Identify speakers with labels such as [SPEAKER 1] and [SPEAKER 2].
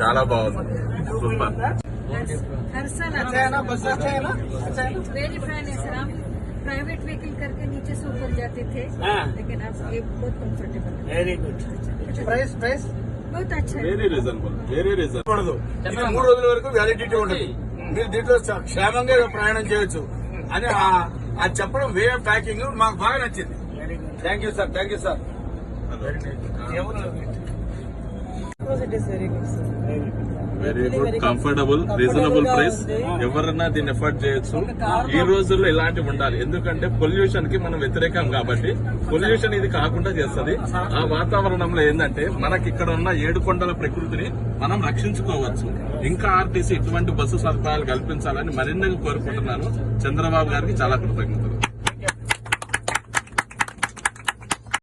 [SPEAKER 1] చాలా బాగుంది సూపర్
[SPEAKER 2] हर साल
[SPEAKER 3] अच्छा है ना बस अच्छा है ना अच्छा है ना
[SPEAKER 2] वेरी फाइन है सर हम प्राइवेट व्हीकल करके नीचे से ऊपर जाते थे
[SPEAKER 3] हाँ।
[SPEAKER 2] लेकिन अब ये बहुत कंफर्टेबल है
[SPEAKER 3] వెరీ గుడ్ ప్రైస్ ప్రైస్
[SPEAKER 2] बहुत अच्छा है
[SPEAKER 1] వెరీ రీజనబుల్ వెరీ రీజనబుల్
[SPEAKER 4] ఉండదు ఇది మూడు రోజుల వరకు వ్యాలిడిటీ ఉంటుంది మీరు దీంట్లో చ- క్షేమంగా ప్రయాణం చేయొచ్చు అని ఆ- అది చెప్పడం వే ఆఫ్ ప్యాకింగ్ మాకు బాగా నచ్చింది
[SPEAKER 3] very good
[SPEAKER 4] thank you sir thank you sir
[SPEAKER 1] very good comfortable reasonable price ఎవరన్నా దీన్ని ఎఫర్ట్ చేయొచ్చు. ఈ రోజుల్లో ఇలాంటివి ఉండాలి. ఎందుకంటే పొల్యూషన్కి మనం వ్యతిరేకం కాబట్టి పొల్యూషన్ ఇది కాకుండా చేస్తది. ఆ వాతావరణంలో ఏంటంటే మనకి ఇక్కడ ఉన్న ఏడు కొండల ప్రకృతిని మనం రక్షించుకోవచ్చు. ఇంకా ఆర్టీసీ ఇటువంటి బస్సు సదుపాయాలు కల్పించాలని మరిన్ని కోరుకుంటున్నాను. చంద్రబాబు గారికి చాలా కృతజ్ఞతలు.